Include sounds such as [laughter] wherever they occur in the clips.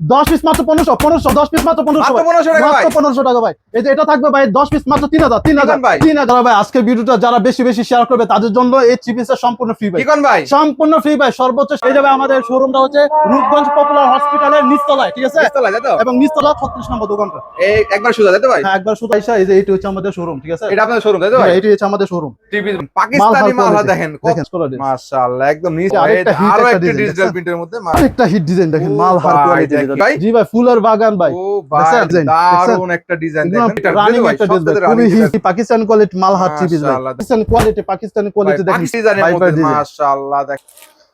দশ পিস মাত্র পনেরোশো পনেরোশো দশ পিস মাত্র পনেরোশো মাত্র 1500 টাকা ভাই। পনেরোশো টাকা ভাই। এই যে এটা থাকবে ভাই দশ পিস মাত্র তিন হাজার তিন হাজার ভাই। তিন হাজার ভাই। আজকের ভিডিওটা যারা বেশি বেশি শেয়ার করবে তাদের জন্য এই থ্রি সম্পূর্ণ ফ্রি ভাই। ভাই। সম্পূর্ণ ফ্রি ভাই। সর্বোচ্চ সেই যাবে আমাদের শোরুমটা হচ্ছে রূপগঞ্জ পপুলার হসপিটালের নিচতলায় ঠিক আছে? এবং নিচতলা ছত্রিশ নম্বর দোকানটা। এই একবার সোজা তাই ভাই? হ্যাঁ একবার আইসা এই যে এইটা হচ্ছে আমাদের শোরুম ঠিক আছে? এটা আপনাদের শোরুম তাই তো ভাই? হ্যাঁ, এইটা হচ্ছে আমাদের শোরুম টিভি পাকিস্তানি মাল। দেখেন মাশাআল্লাহ একদম নিচে আরও একটা একটা ডিজিটাল প্রিন্টের মধ্যে আরেকটা হিট ডিজাইন দেখেন মাল হার কোয়ালিটি ভাই। জি ভাই ফুলের বাগান ভাই। ও ভাই দারুণ একটা ডিজাইন দেখেন এটা রানিং একটা ডিজাইন থেকে খুবই running হিট পাকিস্তান কোয়ালিটি মাল হার চিপিস ভাই পাকিস্তান কোয়ালিটি পাকিস্তানি কোয়ালিটি দেখেন। ভাই, ভাই, মাশাআল্লাহ দেখ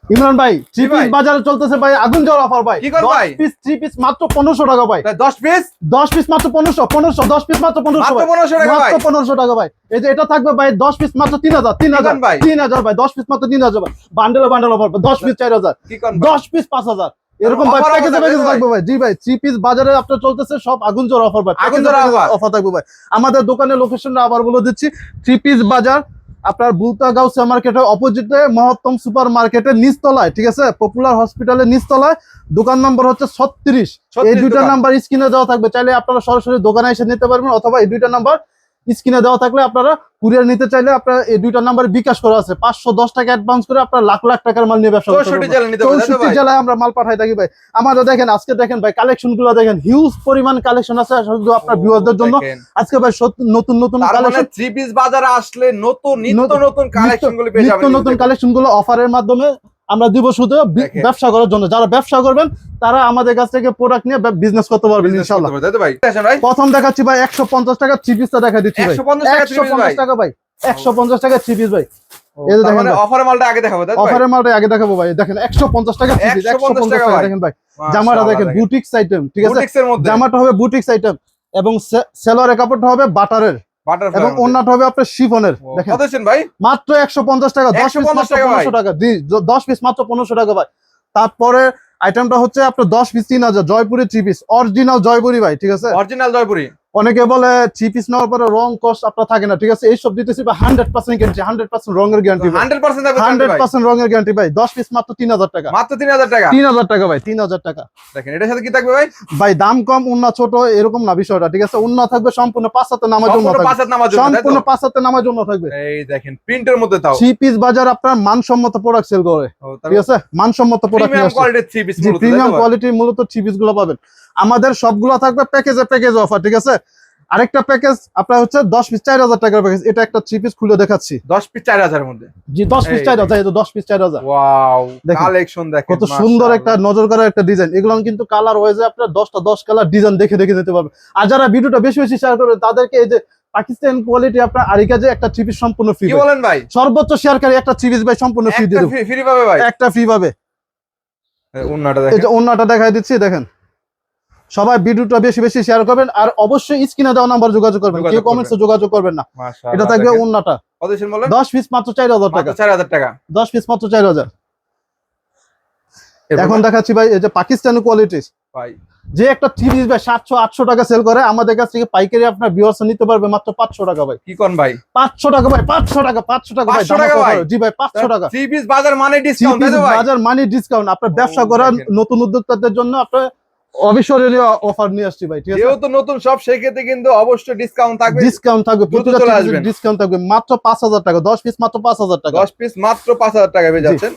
ইমরান ভাই থ্রি পিস বাজারে চলতেছে ভাই আগুন জ্বর অফার ভাই। ভাই? পিস থ্রি পিস মাত্র পনেরোশো টাকা ভাই। 10 পিস দশ পিস মাত্র পনেরোশো পনেরোশো দশ পিস মাত্র পনেরোশো মাত্র 1500 টাকা ভাই। মাত্র পনেরোশো টাকা ভাই। এই যে এটা থাকবে ভাই দশ পিস মাত্র তিন হাজার তিন হাজার ভাই? তিন হাজার ভাই দশ পিস মাত্র তিন হাজার ভাই। বান্ডেল বান্ডেল অফার দশ পিস চার হাজার। দশ পিস পাঁচ হাজার। এরকম ভাই Offer প্যাকেজে থাকবে থাকবে ভাই। জি ভাই থ্রি পিস বাজারে আপনার চলতেছে সব আগুন জোর অফার ভাই আগুন জোর অফার থাকবে ভাই। আমাদের দোকানের লোকেশনটা আবার বলে দিচ্ছি থ্রি পিস বাজার আপনার বুলতা গাউসিয়া মার্কেটের অপোজিটে মহত্তম সুপার মার্কেটের নিচতলায় ঠিক আছে? পপুলার হসপিটালের নিচতলায়। দোকান নম্বর হচ্ছে ছত্রিশ। এই 36 দুইটা নাম্বার স্ক্রিনে দেওয়া থাকবে। চাইলে আপনারা সরাসরি দোকানে এসে নিতে পারবেন অথবা এই দুইটা নাম্বার স্ক্রিনে দেওয়া থাকলে আপনারা কুরিয়ার নিতে চাইলে আপনার এই দুইটা নাম্বার বিকাশ করা আছে। পাঁচশো দশ টাকা অ্যাডভান্স করে আপনার লাখ লাখ টাকার মাল নিয়ে ব্যবসা করতে 64 পারবেন। জেলা নিতে পারবে তাই তো চৌষট্টি জেলায় আমরা মাল পাঠাই থাকি ভাই। আমাদের দেখেন আজকে দেখেন ভাই কালেকশনগুলো দেখেন হিউজ পরিমাণ কালেকশন আছে। শুধু আপনার ভিউয়ারদের জন্য। আজকে ভাই নতুন নতুন মানে কালেকশন থ্রি পিস বাজারে আসলে নতুন নিত্য নতুন- কালেকশনগুলো নিত্য নতুন কালেকশনগুলো অফারের মাধ্যমে আমরা দিব শুধু ব্যবসা করার জন্য। যারা ব্যবসা করবেন তারা আমাদের কাছ থেকে প্রোডাক্ট নিয়ে বিজনেস করতে পারবেন ভাই? প্রথম দেখাচ্ছি ভাই একশো পঞ্চাশ টাকা থ্রি পিসটা দেখা দিচ্ছি ভাই। 150 টাকা একশো 3 piece ভাই পঞ্চাশ টাকা থ্রি পিস ভাই। এই যে দেখেন মানে। অফারের মালটা আগে দেখাবো ভাই? অফারের মালটা আগে দেখাবো ভাই। দেখেন একশো পঞ্চাশ টাকা থ্রি পিস 150 টাকা। দেখেন ভাই। জামাটা দেখেন বুটিক্স আইটেম ঠিক আছে? জামাটা হবে বুটিক্স আইটেম এবং সেলোয়ারের কাপড়টা হবে বাটারের এবং অন্যটা হবে আপনার শিফনের। দেখেন ভাই? মাত্র একশো পঞ্চাশ টাকা দশ পিস মাত্র টাকা ভাই। পনেরোশো টাকা। জি দশ পিস মাত্র পনেরোশো টাকা ভাই। তারপরে আইটেমটা হচ্ছে আপনার দশ পিস তিন হাজার Jaipuri three piece original Jaipuri ভাই ঠিক আছে? অরিজিনাল জয়পুরি। অনেকে বলে থ্রি পিস নেওয়ার পরে রং কস্ট আপনার থাকে না ঠিক আছে? এইসব দিতেছি ভাই hundred percent guarantee hundred percent রঙের guarantee hundred percent hundred percent রঙের গ্যারান্টি ভাই দশ পিস মাত্র তিন হাজার টাকা। মাত্র তিন হাজার টাকা? তিন হাজার টাকা ভাই তিন হাজার টাকা। দেখেন এটার সাথে কি থাকবে ভাই? ভাই দাম কম উন্না ছোট এরকম না বিষয়টা ঠিক আছে? উন্না থাকবে সম্পূর্ণ পাঁচ হাতে নামার জন্য সম্পূর্ণ পাঁচ হাত নামার জন্য সম্পূর্ণ পাঁচ হাতে নামার জন্য থাকবে। এই দেখেন প্রিন্টের মধ্যে তাও। থ্রি পিস বাজার আপনার মানসম্মত প্রোডাক্ট সেল করে। ঠিক আছে? মানসম্মত প্রোডাক্ট প্রিমিয়াম কোয়ালিটির থ্রি পিস প্রিমিয়াম কোয়ালিটির মূলত থ্রি পিসগুলো পাবেন। আমাদের সবগুলো থাকবে প্যাকেজে প্যাকেজ অফার ঠিক আছে? আরেকটা প্যাকেজ আপনার হচ্ছে দশ পিস চার হাজার টাকার প্যাকেজ এটা একটা থ্রি পিস খুলে দেখাচ্ছি। দশ পিস চার হাজারের মধ্যে। জি দশ পিস চার হাজার দশ পিস চার হাজার। কালেকশন দেখেন কত সুন্দর একটা নজর করার একটা ডিজাইন এগুলো কিন্তু কালার হয়ে যায় আপনার দশটা দশ কালার ডিজাইন দেখে দেখে নিতে পারবে আর যারা ভিডিওটা বেশি বেশি শেয়ার করবে তাদেরকে এই যে পাকিস্তান কোয়ালিটি আপনার আরিকাজে একটা থ্রি পিস সম্পূর্ণ ফ্রি বলেন ভাই? সর্বোচ্চ শেয়ারকারী একটা থ্রি পিস ভাই সম্পূর্ণ ফ্রি দিয়ে ফ্রি পাবে ভাই? একটা ফ্রি পাবে। উন্নাটা এই দেখেন যে অন্যটা দেখাই দিচ্ছি দেখেন। সবাই ভিডিওটা বেশি বেশি শেয়ার করবেন আর অবশ্যই স্ক্রিনে দেওয়া নাম্বার যোগাযোগ করবেন। কেউ কমেন্টসে যোগাযোগ করবেন না। এটা থাকবে। অন্যটা দশ পিস মাত্র চার হাজার টাকা। চার হাজার টাকা। দশ পিস মাত্র চার হাজার। এখন দেখাচ্ছি ভাই এই যে পাকিস্তানি কোয়ালিটিস ভাই যে একটা থ্রি পিস ভাই সাতশো আটশো টাকা সেল করে আমাদের কাছ থেকে পাইকারি আপনার ভিউয়ার্স নিতে পারবে মাত্র পাঁচশো টাকা ভাই। কি কোন ভাই? পাঁচশো টাকা ভাই পাঁচশো টাকা পাঁচশো টাকা ভাই 500 টাকা ভাই? জি ভাই পাঁচশো টাকা। বাজার মানে ডিসকাউন্ট বাজার মানি ডিসকাউন্ট আপনার ব্যবসা করার নতুন উদ্যোক্তাদের জন্য আপনার অবিস্মরণীয় অফার নিয়ে আসছি ভাই ঠিক আছে? যেহেতু নতুন সব সেই ক্ষেত্রে কিন্তু অবশ্যই ডিসকাউন্ট থাকবে। ডিসকাউন্ট থাকবে প্রতিটা ডিসকাউন্ট থাকবে মাত্র পাঁচ হাজার টাকা দশ পিস মাত্র পাঁচ হাজার টাকা। দশ পিস মাত্র পাঁচ হাজার টাকা পেয়ে যাচ্ছেন।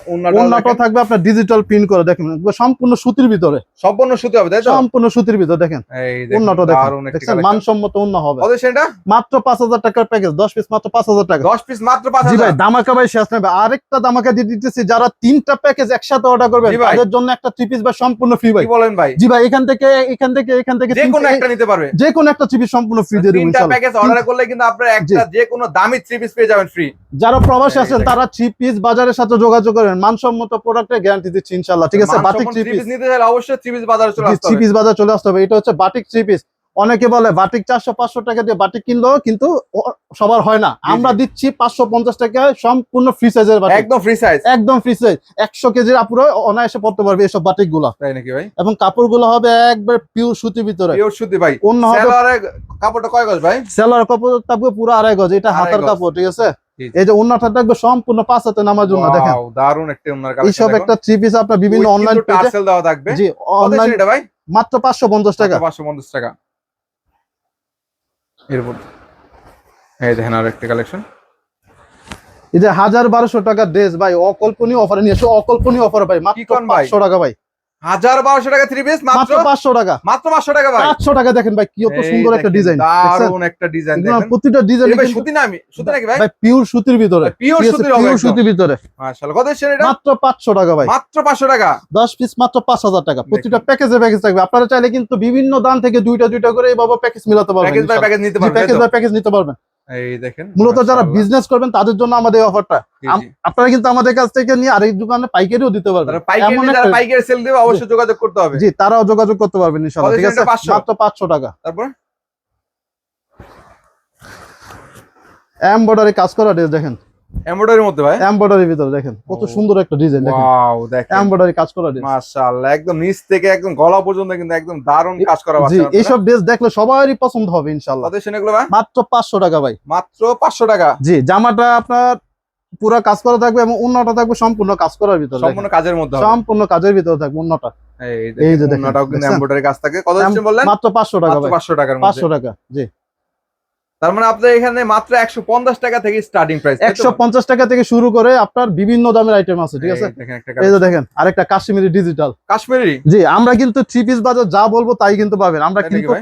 থাকবে আপনার ডিজিটাল প্রিন্ট করে দেখেন সম্পূর্ণ সুতির ভিতরে। সম্পূর্ণ সুতি হবে তাই তো? সম্পূর্ণ সুতির ভিতরে দেখেন। এই দেখেন। মানসম্মত অন্য হবে। কত সেটা মাত্র পাঁচ হাজার টাকার প্যাকেজ দশ পিস মাত্র পাঁচ হাজার টাকা। দশ পিস মাত্র পাঁচ জি ভাই হাজার দামাকা ভাই শেষ নেবে আরেকটা দামাকা দিয়ে দিতেছি যারা তিনটা প্যাকেজ একসাথে অর্ডার করবে। তাদের জন্য একটা থ্রি পিস বা সম্পূর্ণ ফ্রি ভাই। কি বলেন ভাই? জি ভাই এখান থেকে এখান থেকে এখান থেকে যে কোনো একটা নিতে পারবে। যে কোনো একটা সম্পূর্ণ ফ্রি দিয়ে দেবো ইনশাল্লাহ। প্যাকেজ অর্ডার করলে কিন্তু আপনার একটা যে কোনো দামি থ্রি পিস পেয়ে যাবেন ফ্রি যারা প্রবাসী এই আছেন তারা থ্রি পিস বাজারের সাথে যোগাযোগ করেন। মানসম্মত প্রোডাক্টের গ্যারান্টি দিচ্ছি ইনশাআল্লাহ ঠিক আছে? Batik three three piece piece নিতে চাইলে অবশ্যই থ্রি পিস বাজারে চলে আসতে হবে। বাজার চলে আসতে হবে। এটা হচ্ছে বাটিক থ্রি পিস অনেকে বলে বাটিক চারশো পাঁচশো টাকা দিয়ে বাটিক কিনলেও কিন্তু সবার হয় না। আমরা দিচ্ছি পাঁচশো পঞ্চাশ টাকায় সম্পূর্ণ ফ্রি সাইজের বাটিক। একদম ফ্রি সাইজ একদম ফ্রি সাইজ একশো কেজির আপুরে অনায়াসে পড়তে পারবে এসব বাটিকগুলা তাই নাকি ভাই? এবং কাপড়গুলো হবে একবার পিওর সুতির ভিতরে। পিওর সুতি ভাই। অন্য হবে কাপড়টা কয় গজ ভাই? সেলার কাপড় থাকবে পুরো আড়াই গজ। এটা হাতার কাপড় ঠিক আছে। এই যে অন্যটা থাকবে সম্পূর্ণ পাঁচ হাতে নামার জন্য দেখেন। দারুণ একটা ওনার এইসব একটা থ্রি পিস আপনার বিভিন্ন অনলাইন পেজে টার্সেল দেওয়া থাকবে। জি অনলাইন এটা ভাই? মাত্র পাঁচশো পঞ্চাশ টাকা। পাঁচশো পঞ্চাশ টাকা। এরপর এই দেখেন আর একটা কালেকশন এই যে হাজার বারোশো টাকা ড্রেস ভাই অকল্পনীয় অফারে নিয়ে এসো অকল্পনীয় অফার ভাই মাত্র? পাঁচশো টাকা ভাই হাজার বারোশো টাকা থ্রি পিস মাত্র মাত্র পাঁচশো টাকা। মাত্র পাঁচশো টাকা ভাই। পাঁচশো টাকা দেখেন ভাই কি সুন্দর একটা ডিজাইন দারুণ একটা ডিজাইন প্রতিটা ডিজাইন ভাই সুতি না আমি সুতি নাকি ভাই? ভাই পিওর সুতির ভিতরে। পিওর সুতির পিওর সুতির ভিতরে। মাশাআল্লাহ কত এসেছেন এটা? মাত্র পাঁচশো টাকা ভাই। মাত্র পাঁচশো টাকা। দশ পিস মাত্র পাঁচ হাজার টাকা। প্রতিটা প্যাকেজে প্যাকেজ থাকবে। আপনারা চাইলে কিন্তু বিভিন্ন দান থেকে দুইটা দুইটা করে এইভাবে প্যাকেজ মিলাতে পারবেন প্যাকেজ বাই প্যাকেজ নিতে পারবেন প্যাকেজ বাই প্যাকেজ নিতে পারবেন। এই দেখেন মূলত যারা বিজনেস করবেন তাদের জন্য আমাদের এই অফারটা। আপনারা কিন্তু আমাদের কাছ থেকে নিয়ে আরেক দোকানে পাইকারিও দিতে পারবেন। পাইকারি যারা পাইকারি সেল দেবে অবশ্যই যোগাযোগ করতে হবে। জি তারাও যোগাযোগ করতে পারবেন ইনশাআল্লাহ ঠিক আছে? 500? মাত্র পাঁচশো টাকা। তারপর? এমব্রয়ডারি কাজ করা ড্রেস দেখেন। এমব্রয়ডারির মধ্যে ভাই? এমব্রয়ডারি ভিতরে দেখেন কত সুন্দর একটা ডিজাইন দেখেন। ওয়াও দেখেন। এমব্রয়ডারি কাজ করা ড্রেস মাশাআল্লাহ একদম নিচ থেকে একদম গলা পর্যন্ত কিন্তু একদম দারুণ কাজ করা জি আছে এইসব ড্রেস দেখলে সবারই পছন্দ হবে ইনশাআল্লাহ। কত এসেছেন ভাই? মাত্র পাঁচশো টাকা ভাই। মাত্র পাঁচশো টাকা? জি জামাটা আপনার পুরো কাজ করা থাকবে এবং উন্নটা থাকবে সম্পূর্ণ কাজ করার ভিতরে সম্পূর্ণ কাজের মধ্যে সম্পূর্ণ কাজের ভিতরে থাকবে উন্নটা। এই যে দেখেন দেখেন, কিন্তু [laughs] এমব্রয়ডারি কাজ থাকে। কত বললেন? মাত্র পাঁচশো টাকা ভাই। পাঁচশো টাকার মধ্যে। পাঁচশো টাকা জি। তার মানে আপনার এখানে মাত্র একশো পঞ্চাশ টাকা থেকে স্টার্টিং প্রাইস একশো পঞ্চাশ টাকা থেকে শুরু করে আপনার বিভিন্ন দামের আইটেম আছে ঠিক আছে? এই যে দেখেন আরেকটা কাশ্মীরি ডিজিটাল কাশ্মীরি? জি আমরা কিন্তু থ্রি পিস বাজার যা বলব তাই কিন্তু পাবেন। আমরা কিন্তু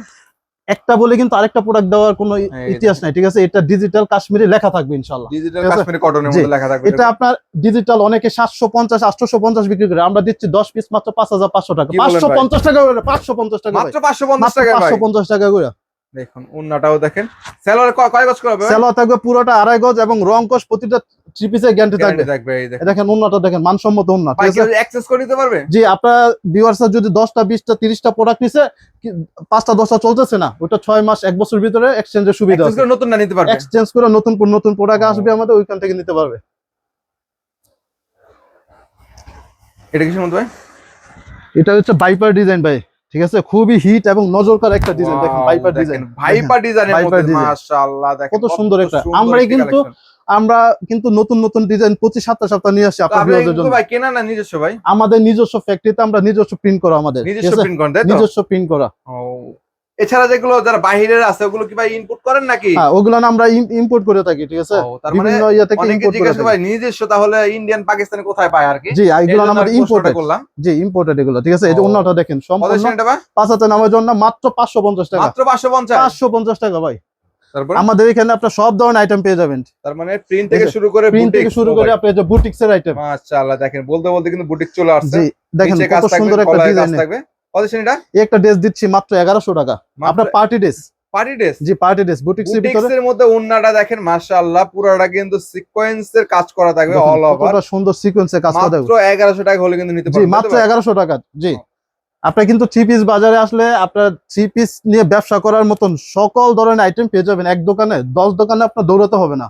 একটা বলে কিন্তু আরেকটা প্রোডাক্ট দেওয়ার কোনো ইতিহাস নাই ঠিক আছে? এটা ডিজিটাল কাশ্মীরি লেখা থাকবে ইনশাল্লাহ ডিজিটাল কাশ্মীরি কটনের মধ্যে লেখা থাকবে এটা আপনার ডিজিটাল অনেকে সাতশো পঞ্চাশ আটশো পঞ্চাশ বিক্রি করে। আমরা দিচ্ছি দশ পিস মাত্র পাঁচ হাজার পাঁচশো টাকা। কি বলেন পাঁচশো ভাই? পঞ্চাশ টাকা করে পাঁচশো পঞ্চাশ টাকা মাত্র পাঁচশো পঞ্চাশ টাকা ভাই। পাঁচশো পঞ্চাশ টাকা করে। দেখুন উন্নাটাও দেখেন। সেলোয়ার কয় গজ করবে সেলো থাকবে পুরোটা আড়াই গজ এবং রং কস প্রতিটা পিসের গ্যারান্টি থাকবে। থাকবে দেখেন। এ দেখেন মানসম্মত উন্নত ভাই ঠিক আছে? অ্যাক্সেস করে নিতে পারবে? জি আপনার ভিউয়ার্সরা যদি দশটা বিশটা তিরিশটা প্রোডাক্ট নিছে কি- পাঁচটা দশটা চলতেছে না ওটা ছয় মাস এক বছর ভিতরে এক্সচেঞ্জের সুবিধা আছে। করে নতুন না নিতে পারবে? এক্সচেঞ্জ করে নতুন নতুন প্রোডাক্ট আসবে আমাদের ওইখান থেকে নিতে পারবে। এটা কিসের মধ্যে ভাই? এটা হচ্ছে বাইপার ডিজাইন ভাই। ঠিক আছে? খুবই হিট এবং নজরকার একটা ডিজাইন দেখেন ভাইপার ডিজাইন ভাইপার ডিজাইনের মধ্যে মাশাআল্লাহ দেখেন কত সুন্দর একটা। আমরা আমরাই কিন্তু আমরা কিন্তু নতুন নতুন ডিজাইন প্রতি সাতটা সপ্তাহ নিয়ে আসি আপনার আপনি ভিউয়ারদের জন্য। ভাই কেনা না নিজস্ব ভাই? আমাদের নিজস্ব ফ্যাক্টরিতে আমরা নিজস্ব প্রিন্ট করা আমাদের। নিজস্ব প্রিন্ট করা নিজস্ব প্রিন্ট করা। ও। এছাড়া যেগুলো যারা বাহিরের আছে ওগুলো কি ভাই ইনপুট করেন নাকি? হ্যাঁ ওগুলো না আমরা ইম্পোর্ট করে থাকি ঠিক আছে? তার মানে অনেকে জিজ্ঞাসা ভাই নিজস্ব তাহলে ইন্ডিয়ান পাকিস্তানি কোথায় পায় আর কি? জি এগুলো প্রশ্নটা ইম্পোর্টেড করলাম। জি ইম্পোর্টেড এগুলো ঠিক আছে? এই যে অন্যটা দেখেন সম্পূর্ণ এসেছেন এটা ভাই? পাঁচ হাজার নামের জন্য মাত্র পাঁচশো পঞ্চাশ টাকা। মাত্র পাঁচশো পঞ্চাশ? পাঁচশো পঞ্চাশ টাকা ভাই। তারপর? আমাদের এখানে আপনার সব ধরনের আইটেম পেয়ে যাবেন। তার মানে প্রিন্ট থেকে শুরু করে প্রিন্ট থেকে শুরু করে আপনি যে বুটিক্স এর আইটেম মাশাআল্লাহ দেখেন বলতে বলতে কিন্তু বুটিক চলে আসছে। জি দেখেন কত সুন্দর একটা ডিজাইন থাকবে। কত এটা একটা ড্রেস দিচ্ছি মাত্র এগারোশো টাকা। আপনার পার্টি ড্রেস। Party dress? জি পার্টি ড্রেস বুটিক্স এর ভিতরে। এর মধ্যে ওন্নাটা দেখেন মাশাআল্লাহ পুরোটা কিন্তু কাজ করা থাকবে অল ওভার কতটা সুন্দর সিকোয়েন্সে কাজ করা থাকবে। মাত্র 1100 টাকা হলে কিন্তু নিতে জি মাত্র টাকা জি। আপনি কিন্তু থ্রি পিস বাজারে আসলে আপনার থ্রি পিস নিয়ে ব্যবসা করার মতন সকল ধরনের আইটেম পেয়ে যাবেন। এক দোকানে দশ দোকানে আপনার দৌড়াতে হবে না।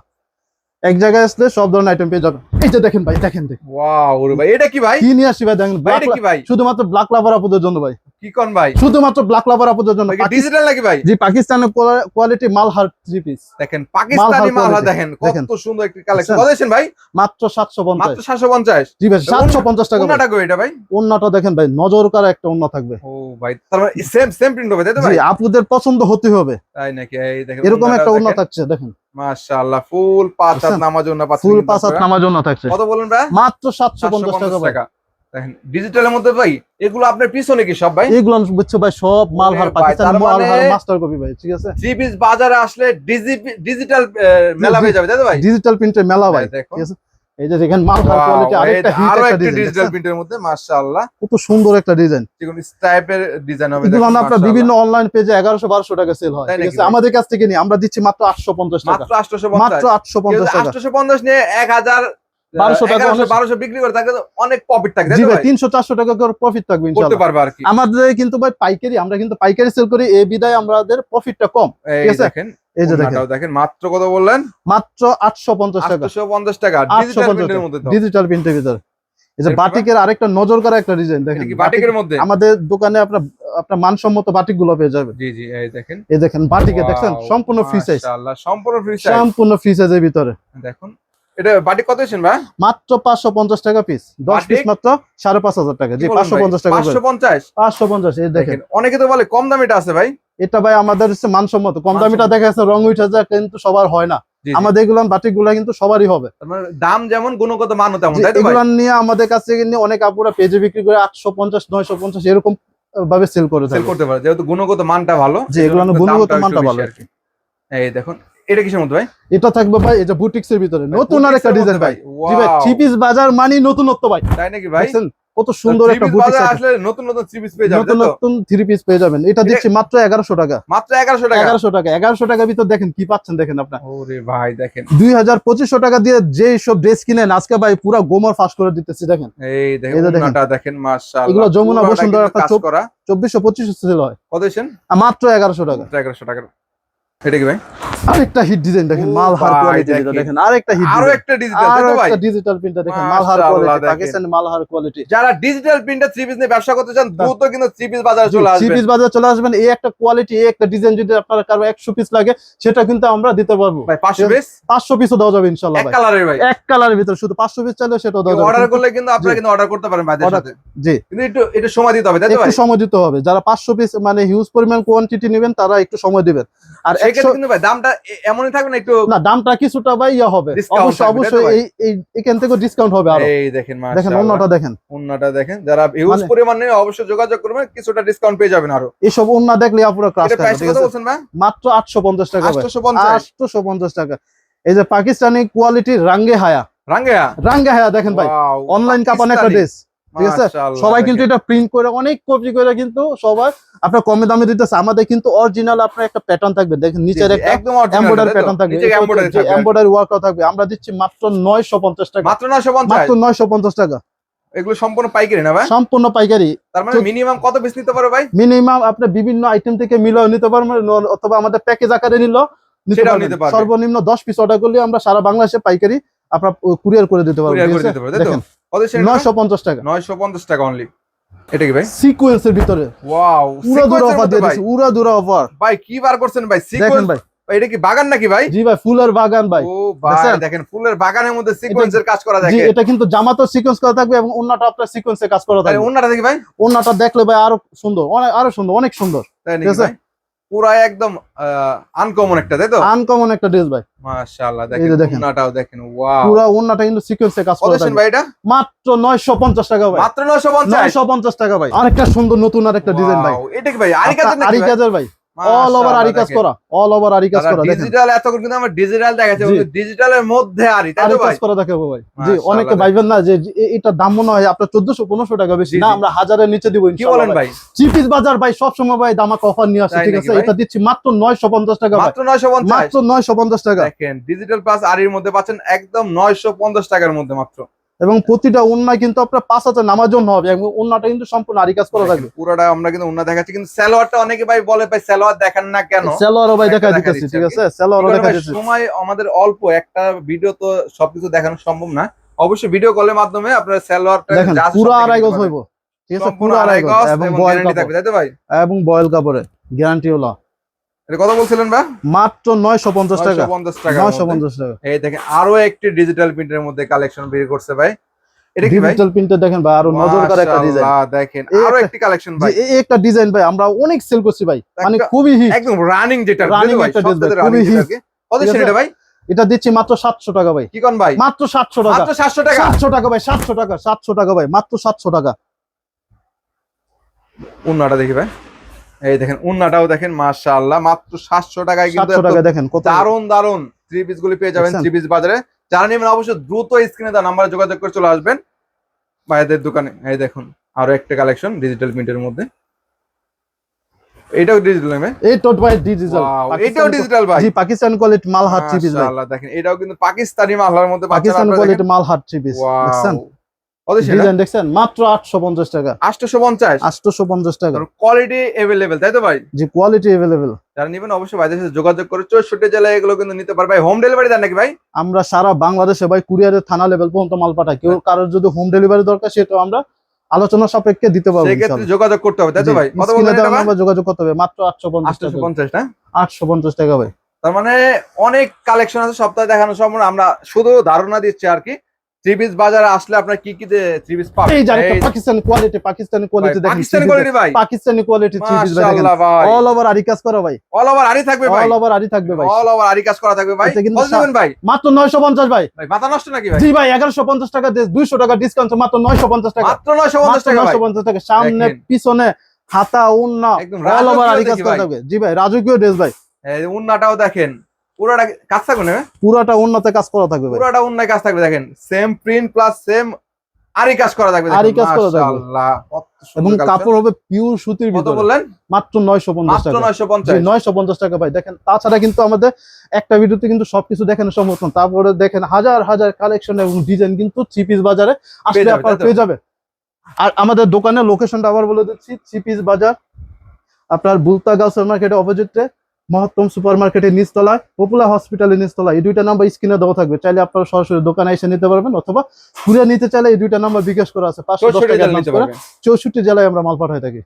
এক জায়গায় আসলে সব ধরনের আইটেম পেয়ে যাবেন। এই যে দেখেন ভাই দেখেন দেখেন। ওয়াও ওরে ভাই এটা কি ভাই? কি নিয়ে আসি ভাই দেখেন? ভাই এটা কি ভাই? শুধুমাত্র ব্ল্যাক লাভার আপুদের জন্য ভাই। কি কোন ভাই? শুধুমাত্র ব্ল্যাক লাভার আপুদের জন্য। ডিজিটাল নাকি ভাই? জি পাকিস্তানের কোয়ালিটি মালহার থ্রি পিস দেখেন পাকিস্তানি মালহার মালহা দেখেন। কত সুন্দর একটি কালেকশন এসেছেন ভাই? মাত্র সাতশো পঞ্চাশ। মাত্র 750 জি ভাই সাতশো পঞ্চাশ টাকা ভাই। কোনটা গো এটা ভাই? অন্যটা দেখেন ভাই নজর করা একটা অন্য থাকবে। ও ভাই তার মানে সেম সেম প্রিন্ট হবে তাই তো জি ভাই? আপুদের পছন্দ হতে হবে। তাই নাকি? এই দেখেন এরকম একটা অন্য থাকছে দেখেন। মাশাআল্লাহ ফুল পাঁচ হাত? নামার জন্য পাচ্ছেন ফুল পাঁচ হাত। নামার জন্য থাকছে। কত বলেন ভাই? মাত্র সাতশো পঞ্চাশ টাকা 750 ভাই। টাকা। দেখেন ডিজিটালের মধ্যে ভাই এগুলো আপনার পিছনে কি সব ভাই? এগুলো বুঝছ ভাই সব মালহার পাকিস্তান মানে- মালহার মাস্টার কপি ভাই ঠিক আছে? থ্রি পিস বাজারে আসলে ডিজিটাল মেলা হয়ে যাবে তাই তো ভাই? ডিজিটাল প্রিন্টের মেলা ভাই ঠিক আছে? এই যে দেখেন মালহার কোয়ালিটি আরেকটা আরও একটা একটা ডিজিটাল প্রিন্টের মধ্যে মাশাআল্লাহ। কত সুন্দর একটা ডিজাইন ডিজাইন হবে দেখুন, আপনার বিভিন্ন অনলাইন পেজে টাকা সেল হয়। ঠিক আছে? আমাদের কাছ থেকে আমরা দিচ্ছি মাত্র টাকা। মাত্র 850 মাত্র আটশো পঞ্চাশ টাকা। 850 নিয়ে 1000 1200 টাকা 1100 অনেক- 1200 বিক্রি করে তাকে অনেক প্রফিট থাকে তাই জি তো ভাই ভাই? তিনশো চারশো টাকা করে প্রফিট থাকবে করতে ইনশাল্লাহ পারবে আর কি। আমাদের কিন্তু ভাই পাইকারি আমরা কিন্তু পাইকারি সেল করি এই বিদায় আমাদের প্রফিটটা কম। এই ঠিক আছে? দেখেন এই যে দেখেন। দেখেন মাত্র কত বললেন? মাত্র আটশো পঞ্চাশ টাকা। 850 টাকা ডিজিটাল প্রিন্টের মধ্যে ডিজিটাল প্রিন্টের ভিতরে। এই যে বাটিকের আরেকটা নজর করা একটা ডিজাইন দেখেন। কি বাটিকের মধ্যে? আমাদের দোকানে আপনার আপনার মানসম্মত বাটিকগুলো পেয়ে যাবেন। জি জি এই দেখেন। এই দেখেন বাটিকে Wow, সম্পূর্ণ ফ্রি সাইজ মাশাআল্লাহ সম্পূর্ণ ফ্রি সাইজ সম্পূর্ণ ফ্রি সাইজের ভিতরে। দেখুন। এটা বাটি কত দিয়েছেন ভাই? মাত্র পাঁচশো পঞ্চাশ টাকা পিস দশ বাটিক? পিস মাত্র সাড়ে পাঁচ হাজার টাকা। জি পাঁচশো পঞ্চাশ টাকা পাঁচশো পঞ্চাশ? পাঁচশো পঞ্চাশ এই দেখেন। দেখেন অনেকে তো বলে কম দামিটা আছে ভাই। এটা ভাই আমাদের হচ্ছে মানসম্মত। কম দামিটা দেখা যাচ্ছে রং উঠে যায় কিন্তু সবার হয় না। আমাদের এগুলো বাটিকগুলা কিন্তু সবারই হবে। মানে দাম যেমন গুণগত মানও তেমন যে এগুলা নিয়ে আমাদের কাছে নিয়ে অনেক আপুরা পেজে বিক্রি করে আটশো পঞ্চাশ নয়শো পঞ্চাশ এরকম ভাবে সেল করে সেল করতে পারে যেহেতু গুণগত মানটা ভালো এগুলোর সেজন্য গুণগত মানটা ভালো। এই দেখুন এটা কিসের মতো ভাই? এটা থাকবে ভাই এটা বুটিক্স এর ভিতরে। নতুন আর একটা ডিজাইন ভাই। জি ভাই! থ্রি পিস বাজার মানি নতুনত্ব ভাই। তাই নাকি ভাই? কত সুন্দর একটা piece আসলে নতুন নতুন থ্রি পিস পেয়ে যাবেন নতুন নতুন থ্রি পিস পেয়ে যাবেন। এটা দিচ্ছি মাত্র এগারোশো টাকা। মাত্র এগারোশো টাকা? এগারোশো টাকা। এগারোশো টাকার ভিতর দেখেন কি পাচ্ছেন দেখেন আপনার। ওরে ভাই দেখেন। দুই হাজার পঁচিশশো টাকা দিয়ে যে সব ড্রেস কিনেন আজকে ভাই পুরো গোমর ফাঁস করে দিতেছি দেখেন। এই দেখেন যে দেখেন। মাশাআল্লাহ। এগুলো যমুনা বসুন্ধরা একটা কাজ চোপ- করা। চব্বিশশো পঁচিশশো সেল হয়। কত আর মাত্র এগারোশো টাকা। এগারোশো টাকা। এটা কি ভাই? আরেকটা হিট ডিজাইন দেখেন কোয়ালিটি দেখেন। আরেকটা হিট আরও একটা ডিজিটাল আরও একটা ডিজিটাল প্রিন্টার দেখেন কোয়ালিটি। পাকিস্তানি কোয়ালিটি যারা ডিজিটাল প্রিন্টার থ্রি পিস নিয়ে ব্যবসা করতে চান দ্রুত কিন্তু থ্রি পিস বাজারে চলে থ্রি পিস বাজার চলে আসবেন। এই একটা কোয়ালিটি এই একটা ডিজাইন যদি আপনার কারও একশো পিস লাগে সেটা কিন্তু আমরা দিতে পারব। ভাই পাঁচশো পিস পাঁচশো পিসও দেওয়া যাবে ইনশাল্লাহ এক কালারের ভাই। এক কালারের ভিতরে শুধু পাঁচশো পিস চাইলে সেটাও দেওয়া অর্ডার করলে কিন্তু আপনারা কিন্তু অর্ডার করতে পারেন ভাইদের সাথে। জি। কিন্তু একটু একটু সময় দিতে হবে তাই তো ভাই? একটু সময় দিতে হবে। যারা পাঁচশো পিস মানে হিউজ পরিমাণ কোয়ান্টিটি নেবেন তারা একটু সময় দিবেন। আর কিন্তু ভাই দামটা এমনই থাকবে না একটু না দামটা কিছুটা ভাই ইয়া হবে। অবশ্যই অবশ্যই এই এখান থেকে ডিসকাউন্ট হবে আরও। এই দেখেন দেখেন অন্যটা দেখেন। অন্যটা দেখেন যারা হিউজ মানে- পরিমাণে অবশ্যই যোগাযোগ করবেন কিছুটা ডিসকাউন্ট পেয়ে যাবেন আরও। এসব অন্য দেখলে আপুরা ক্রাশ এটা প্রাইস কত বলছেন ভাই? মাত্র আটশো পঞ্চাশ টাকা ভাই। 850 পঞ্চাশ। টাকা। এই যে পাকিস্তানি কোয়ালিটি রাঙ্গে হায়া রাঙ্গেয়া রাঙ্গে হায়া দেখেন ভাই। অনলাইন কাপানো একটা। ড্রেস ঠিক আছে? সবাই কিন্তু এটা প্রিন্ট করে অনেক কপি করে কিন্তু সবাই আপনার কমে দামে দিতেছে আমাদের কিন্তু অরিজিনাল আপনার একটা প্যাটার্ন থাকবে। দেখেন নিচের একটা একদম এমব্রয়ডারি প্যাটার্ন থাকবে। এমব্রয়ডারি ওয়ার্কও থাকবে। আমরা দিচ্ছি মাত্র নয়শো পঞ্চাশ টাকা। মাত্র 950 মাত্র নয়শো পঞ্চাশ টাকা। এগুলো সম্পূর্ণ পাইকারি না ভাই? সম্পূর্ণ পাইকারি। তার মানে মিনিমাম কত পিস নিতে পারো ভাই? মিনিমাম আপনি বিভিন্ন আইটেম থেকে মিলাও নিতে পারবেন ন- অথবা আমাদের প্যাকেজ আকারে নিল পারবে। সর্বনিম্ন দশ পিস অর্ডার করলে আমরা সারা বাংলাদেশে পাইকারি আপনার কুরিয়ার করে দিতে পারব দেখেন কত সেটা নয়শো পঞ্চাশ টাকা। 950 টাকা অনলি এটা কি ভাই? সিকুয়েন্সের ভিতরে। ওয়াও উড়া দুরা অফার দিয়ে ভাই। দিচ্ছি উড়া অফার ভাই কি বার করছেন ভাই? সিকোয়েন্স ভাই। এটা কি বাগান নাকি ভাই? জি ভাই ফুলের বাগান ভাই। ও ভাই দেখেন ফুলের বাগানের মধ্যে সিকোয়েন্সের কাজ করা দেখে এটা কিন্তু জামাতো সিকোয়েন্স করা থাকবে এবং আপনার কাজ করা থাকবে। দেখি ভাই। দেখলে ভাই আরও সুন্দর অনেক আরও সুন্দর অনেক সুন্দর। তাই নাকি ভাই? পুরা একদম আনকমন একটা তাই তো? আনকমন একটা ড্রেস ভাই। মাশাআল্লাহ দেখেন। অন্যটাও দেখেন ওয়াও পুরো কিন্তু সিকোয়েন্সে কাজ করা ভাই এটা? মাত্র নয়শো পঞ্চাশ টাকা ভাই। মাত্র 950 নয়শো পঞ্চাশ টাকা ভাই। আরেকটা সুন্দর নতুন আরেকটা ডিজাইন ভাই। এটা কি ভাই? আরিকাজের নাকি ভাই। অল ওভার আরি কাজ করা অল ওভার আরি কাজ করা ডিজিটাল এতক্ষণ কিন্তু আমরা ডিজিটাল দেখাচ্ছি। ডিজিটালের মধ্যে আরি তাই তো কাজ ভাই? করা দেখাবো ভাই। জি অনেকে ভাইবেন না যে এটা দাম মনে হয় আপনার চোদ্দশো পনেরোশো টাকা বেশি। না আমরা হাজারের নিচে দিব কি বলেন ভাই? চিপিস বাজার ভাই সবসময় ভাই দামাক অফার নিয়ে আসে ঠিক আছে? এটা দিচ্ছি মাত্র নয়শো পঞ্চাশ টাকা মাত্র 950 মাত্র নয়শো পঞ্চাশ টাকা। দেখেন ডিজিটাল প্লাস আরির মধ্যে পাচ্ছেন একদম 950 টাকার মধ্যে মাত্র। এবং প্রতিটা উন্নয় কিন্তু আপনার পাঁচ হাজার নামার জন্য হবে এবং উন্নাটা কিন্তু সম্পূর্ণ আরি কাজ করা থাকবে। পুরোটা আমরা কিন্তু উন্না দেখাচ্ছি কিন্তু সালোয়ারটা অনেকে ভাই বলে ভাই সালোয়ার দেখান না কেন? সেলোয়ারও ভাই দেখা দিতেছি ঠিক আছে? সেলোয়ারও দেখা দিতেছি। সময় আমাদের অল্প একটা ভিডিও তো সবকিছু দেখানো সম্ভব না। অবশ্যই ভিডিও কলের মাধ্যমে আপনারা সালোয়ারটা পুরো আড়াই গজ হইব ঠিক আছে? পুরো আড়াই গজ এবং বয়েল কাপড়। ভাই? এবং বয়েল কাপড়ে গ্যারান্টি হলো। কত বলছিলেন ভাই? মাত্র নয়শো পঞ্চাশ টাকা। 950 টাকা নয়শো পঞ্চাশ টাকা। এই দেখেন আরও একটি ডিজিটাল প্রিন্টের মধ্যে কালেকশন বের করছে ভাই। এটা কি ভাই? ডিজিটাল প্রিন্টে দেখেন ভাই আরও নজর করা একটা ডিজাইন দেখেন আরও একটি কালেকশন ভাই। এই একটা ডিজাইন ভাই আমরা অনেক সেল করছি ভাই। মানে খুবই হিট একদম রানিং যেটা Running ভাই একটা খুবই। কত সেটা এটা দিচ্ছি মাত্র সাতশো টাকা ভাই। কি কোন ভাই? মাত্র সাতশো টাকা। মাত্র 700 টাকা? সাতশো টাকা ভাই সাতশো টাকা সাতশো টাকা ভাই মাত্র সাতশো টাকা। উন্নাটা দেখি ভাই। এই দেখেন উন্নাটাও দেখেন মাশাআল্লাহ মাত্র 700 টাকায় কিন্তু টাকা দেখেন কত। দারুণ দারুণ থ্রি পিস গুলি পেয়ে যাবেন? থ্রি পিস বাজারে। যারা নেবেন অবশ্যই দ্রুত স্ক্রিনে দেওয়া নাম্বারে যোগাযোগ করে চলে আসবেন। ভাইদের দোকানে এই দেখুন আরও একটা কালেকশন ডিজিটাল প্রিন্টের মধ্যে। এটাও ডিজিটাল নেবে এই টোট ভাই ডিজিটাল এটাও ডিজিটাল ভাই। জি পাকিস্তান কোয়ালিটি মাল হাট থ্রি পিস ভাই দেখেন এটাও কিন্তু পাকিস্তানি মালহার মধ্যে পাকিস্তান কোয়ালিটি মাল হাট থ্রি পিস দেখছেন? ডিজাইন দেখছেন মাত্র আটশো পঞ্চাশ টাকা 850 আটশো পঞ্চাশ টাকা কোয়ালিটি अवेलेबल তাই তো ভাই জি কোয়ালিটি অ্যাভেলেবেল যারা নেবেন অবশ্যই ভাইদের সাথে যোগাযোগ করে চৌষট্টি জেলায় এগুলো কিন্তু নিতে পারবে হোম ডেলিভারি দেন নাকি ভাই আমরা সারা বাংলাদেশে ভাই কুরিয়ারের থানা লেভেল পর্যন্ত মাল পাঠাই কেউ কারোর যদি হোম ডেলিভারি দরকার সেটা আমরা আলোচনা সাপেক্ষে দিতে পারবো সেক্ষেত্রে যোগাযোগ করতে হবে তাই তো জি, ভাই কত স্ক্রিনে বললেন দেওয়া এটা ভাই নাম্বার যোগাযোগ করতে হবে মাত্র আটশো পঞ্চাশ আটশোশো টাকা পঞ্চাশ না আটশো পঞ্চাশ টাকা ভাই তার মানে অনেক কালেকশন আছে সপ্তাহে দেখানো সম্ভব না। আমরা শুধু ধারণা দিচ্ছি আর কি থ্রি পিস বাজারে আসলে আপনার কি কি থ্রি পিস পাবেন? এই জানি এই পাকিস্তানি কোয়ালিটি পাকিস্তানি কোয়ালিটি ভাই, পাকিস্তানি কোয়ালিটি ভাই। পাকিস্তানি কোয়ালিটি থ্রি পিস ভাই। অল ওভার আরি কাজ করা ভাই। অল ওভার আরি থাকবে ভাই। অল ওভার আরি থাকবে ভাই। অল ওভার আরি কাজ করা থাকবে ভাই। কত দেবেন ভাই। মাত্র 950 ভাই। ভাই মাথা নষ্ট নাকি ভাই? জি ভাই 1150 টাকা দিয়ে 200 টাকা ডিসকাউন্ট মাত্র 950 টাকা। মাত্র 950 টাকা ভাই। 950 টাকা। সামনে পিছনে হাতা উন্না একদম অল ওভার আরি কাজ করা। থাকবে। জি ভাই রাজকীয় ড্রেস ভাই। এই উন্নাটাও দেখেন। পুরোটা কাজ থাকবে না পুরাটা উন্নতে কাজ করা থাকবে পুরোটা উন্নায় কাজ থাকবে দেখেন। সেম প্রিন্ট প্লাস সেম আরি কাজ করা থাকবে আরি কাজ করা থাকবে। এবং কাপড় হবে পিওর সুতির কত ভিতরে। বললেন? মাত্র 950 মাত্র টাকা। জি, পঞ্চাশ 950 টাকা ভাই দেখেন। তাছাড়া কিন্তু আমাদের একটা ভিডিওতে কিন্তু সবকিছু দেখানো সম্ভব না তারপরে দেখেন হাজার হাজার কালেকশন এবং ডিজাইন কিন্তু চিপিস বাজারে আসলে আপনারা পেয়ে যাবে আর আমাদের দোকানের লোকেশনটা আবার বলে দিচ্ছি চিপিস বাজার। আপনার বুলতা গাউসের মার্কেটের অপোজিটে মহত্তম সুপার মার্কেটের নিচতলায় পপুলার হসপিটালের নিচতলায় এই দুইটা নাম্বার স্ক্রিনে দেওয়া থাকবে। চাইলে আপনারা সরাসরি দোকানে এসে নিতে পারবেন অথবা ঘুরে নিতে চাইলে এই দুইটা নাম্বার বিকাশ করা আছে। পাঁচশো দশ টাকা চৌষট্টি জেলায় আমরা মাল পাঠাই থাকি।